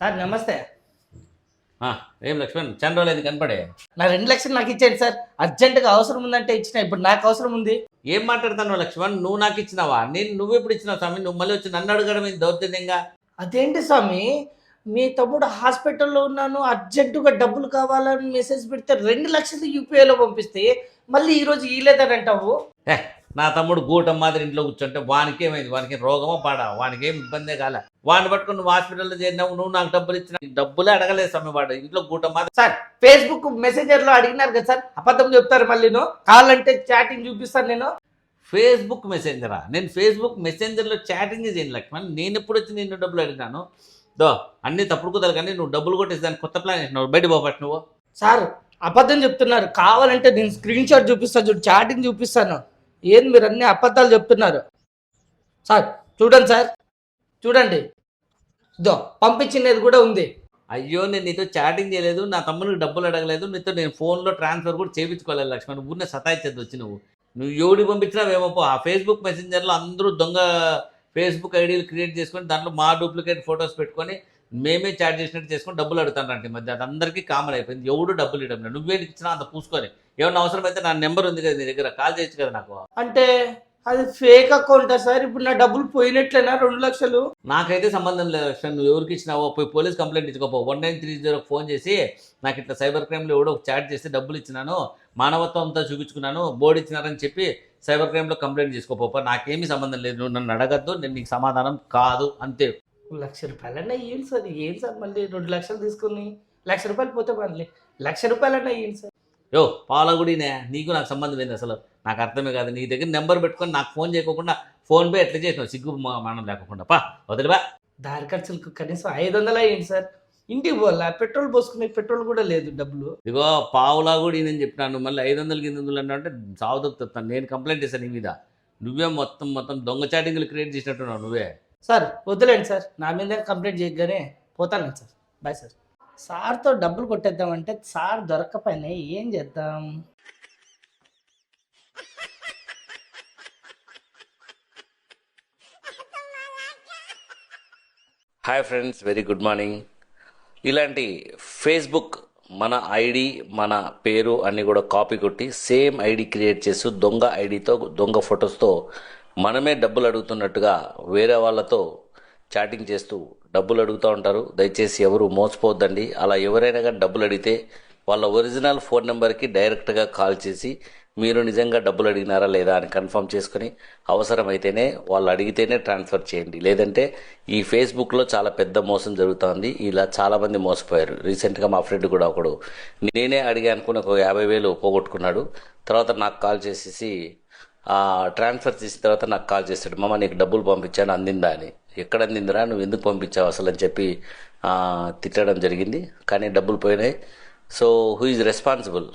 Sir నమస్తే. ఏం లక్ష్మణ్? చంద్ర రోజులు కనపడే? నా రెండు లక్షలు నాకు ఇచ్చేయండి సార్. అర్జెంటుగా అవసరం ఉందంటే ఇచ్చిన ఇప్పుడు నాకు అవసరం ఉంది. ఏం మాట్లాడుతున్నావు లక్ష్మణ్? నువ్వు నాకు ఇచ్చినావా? నేను నువ్వు ఎప్పుడు ఇచ్చినావు స్వామి? నువ్వు మళ్ళీ వచ్చి నన్ను అడగడం ఏంది దౌర్జన్యంగా? అదేంటి స్వామి? మీ తమ్ముడు హాస్పిటల్లో ఉన్నాను అర్జెంటుగా డబ్బులు కావాలని మెసేజ్ పెడితే రెండు లక్షలు యూపీఐలో పంపిస్తే మళ్ళీ ఈరోజు ఇలేదని అంటావు? నా తమ్ముడు గూటం మాదిరి ఇంట్లో కూర్చుంటే వానికి ఏమైంది వానికి రోగమో పాడా? వానికి ఏం ఇబ్బందే కాలే. వాడిని పట్టుకుని నువ్వు హాస్పిటల్లో చేరినావు నువ్వు నాకు డబ్బులు ఇచ్చిన డబ్బులే అడగలేదు స్వామి వాడు. ఇంట్లో గూటం మాదిరి సార్ ఫేస్బుక్ మెసేంజర్లో అడిగినారు కదా సార్ అబద్ధం చెప్తారు మళ్ళీ కావాలంటే చాటింగ్ చూపిస్తాను నేను. ఫేస్బుక్ మెసెంజరా నేను ఫేస్బుక్ మెసెంజర్లో చాటింగ్ చేయను లక్ష్మణ్. నేను ఎప్పుడు వచ్చి నేను డబ్బులు అడిగినాను? దో అన్ని తప్పుడు కుదరదు కానీ నువ్వు డబ్బులు కొట్టేసి దానికి కొత్త ప్లాన్ వేసినావు బయట పోపట్టు నువ్వు. సార్ అబద్ధం చెప్తున్నారు. కావాలంటే నేను స్క్రీన్ షాట్ చూపిస్తాను చూడు చాటింగ్ చూపిస్తాను. ఏం మీరు అన్ని అబద్ధాలు చెప్తున్నారు? సార్ చూడండి సార్. చూడండి. ఇదో పంపించినది కూడా ఉంది. అయ్యో నేను నీతో చాటింగ్ చేయలేదు నా తమ్మునికి డబ్బులు అడగలేదు నీతో నేను ఫోన్లో ట్రాన్స్ఫర్ కూడా చేయించుకోలేదు లక్ష్మణ్. ఊరినే సతాయిచ్చేది వచ్చి నువ్వు. నువ్వు ఎవడి పంపించినావేమో పో. ఆ ఫేస్బుక్ మెసెంజర్లో అందరూ దొంగ ఫేస్బుక్ ఐడీలు క్రియేట్ చేసుకొని దాంట్లో మా డూప్లికేట్ ఫొటోస్ పెట్టుకొని మేమే చాట్ చేసినట్టు చేసుకొని డబ్బులు అడుగుతానంటే మధ్య అది అందరికీ కామన్ అయిపోయింది. ఎవడు డబ్బులు ఇవ్వడం. లేదు నువ్వే ఇచ్చినా అంత పూసుకొని ఏమన్నా అవసరమైతే నా నెంబర్ ఉంది కదా నీ దగ్గర. కాల్ చేయొచ్చు కదా నాకు. అంటే అది ఫేక్ అకౌంటా సార్? ఇప్పుడు నా డబ్బులు పోయినట్లేనా? రెండు లక్షలు? నాకైతే సంబంధం లేదు లక్ష్మణ్ నువ్వు ఎవరికి ఇచ్చినావో పోయి police complaint ఇచ్చుకోపో one nine three zero phone చేసి నాకు ఇట్లా సైబర్ క్రైమ్లో ఎవడో ఒక చాట్ చేసి డబ్బులు ఇచ్చినాను మానవత్వంతో చూపించుకున్నాను బోర్డు ఇచ్చినారని చెప్పి సైబర్ క్రైమ్లో కంప్లైంట్ చేసుకోపో నాకేమీ సంబంధం లేదు. నువ్వు నన్ను అడగద్దు. నేను నీకు సమాధానం కాదు. అంతే. లక్ష రూపాయలన్నా ఏంటి సార్ ఏం సార్ మళ్ళీ రెండు లక్షలు తీసుకుని లక్ష రూపాయలు పోతే మళ్ళీ లక్ష రూపాయలన్నా ఏంటి సార్ యో పాలగుడినే నీకు నాకు సంబంధం ఏంది అసలు? నాకు అర్థమే కాదు. నీ దగ్గర నెంబర్ పెట్టుకొని నాకు ఫోన్ చేయకుండా ఫోన్ పే ఎట్లా చేసినావు? సిగ్గు మానం లేకుండా పా వదిలిపా దారి ఖర్చులకు కనీసం ఐదు వందలు ఏంటి సార్. ఇంటికి పోవాలా? పెట్రోల్ పోసుకునే పెట్రోల్ కూడా లేదు డబ్బులు. ఇదిగో పావులా కూడా నేను చెప్పినాను. మళ్ళీ ఐదు వందలు కింద వందలు అన్నా అంటే సాగుతాను నేను కంప్లైంట్ చేశాను నీ మీద. నువ్వే మొత్తం మొత్తం దొంగ చాటింగ్లు క్రియేట్ చేసినట్టున్నావు నువ్వే. సార్ వద్దులేండి సార్. నా మీద కంప్లీట్ చేయగానే పోతాను సార్. Bye sir. సార్తో డబ్బులు కొట్టేద్దామంటే సార్ దొరకపోయినా ఏం చేద్దాం? Hi friends very good morning ఇలాంటి ఫేస్బుక్ మన ఐడి మన పేరు అన్నీ కూడా కాపీ కొట్టి సేమ్ ఐడి క్రియేట్ చేస్తూ దొంగ ఐడితో దొంగ ఫొటోస్తో మనమే డబ్బులు అడుగుతున్నట్టుగా వేరే వాళ్ళతో చాటింగ్ చేస్తూ డబ్బులు అడుగుతూ ఉంటారు. దయచేసి ఎవరు మోసపోవద్దండి. అలా ఎవరైనా కానీ డబ్బులు అడిగితే వాళ్ళ ఒరిజినల్ ఫోన్ నెంబర్కి డైరెక్ట్గా కాల్ చేసి మీరు నిజంగా డబ్బులు అడిగినారా లేదా అని కన్ఫర్మ్ చేసుకుని అవసరమైతేనే వాళ్ళు అడిగితేనే ట్రాన్స్ఫర్ చేయండి. లేదంటే ఈ ఫేస్బుక్లో చాలా పెద్ద మోసం జరుగుతోంది. ఇలా చాలామంది మోసపోయారు. రీసెంట్గా మా ఫ్రెండ్ కూడా ఒకడు నేనే అడిగా అనుకుని ఒక యాభై వేలు పోగొట్టుకున్నాడు. తర్వాత నాకు కాల్ చేసేసి ట్రాన్స్ఫర్ చేసిన తర్వాత నాకు కాల్ చేస్తాడు మామ నీకు డబ్బులు పంపించాను అందిందా అని. ఎక్కడ అందిందిరా? నువ్వు ఎందుకు పంపించావు అసలు? అని చెప్పి తిట్టడం జరిగింది. కానీ డబ్బులు పోయినాయి. So who is responsible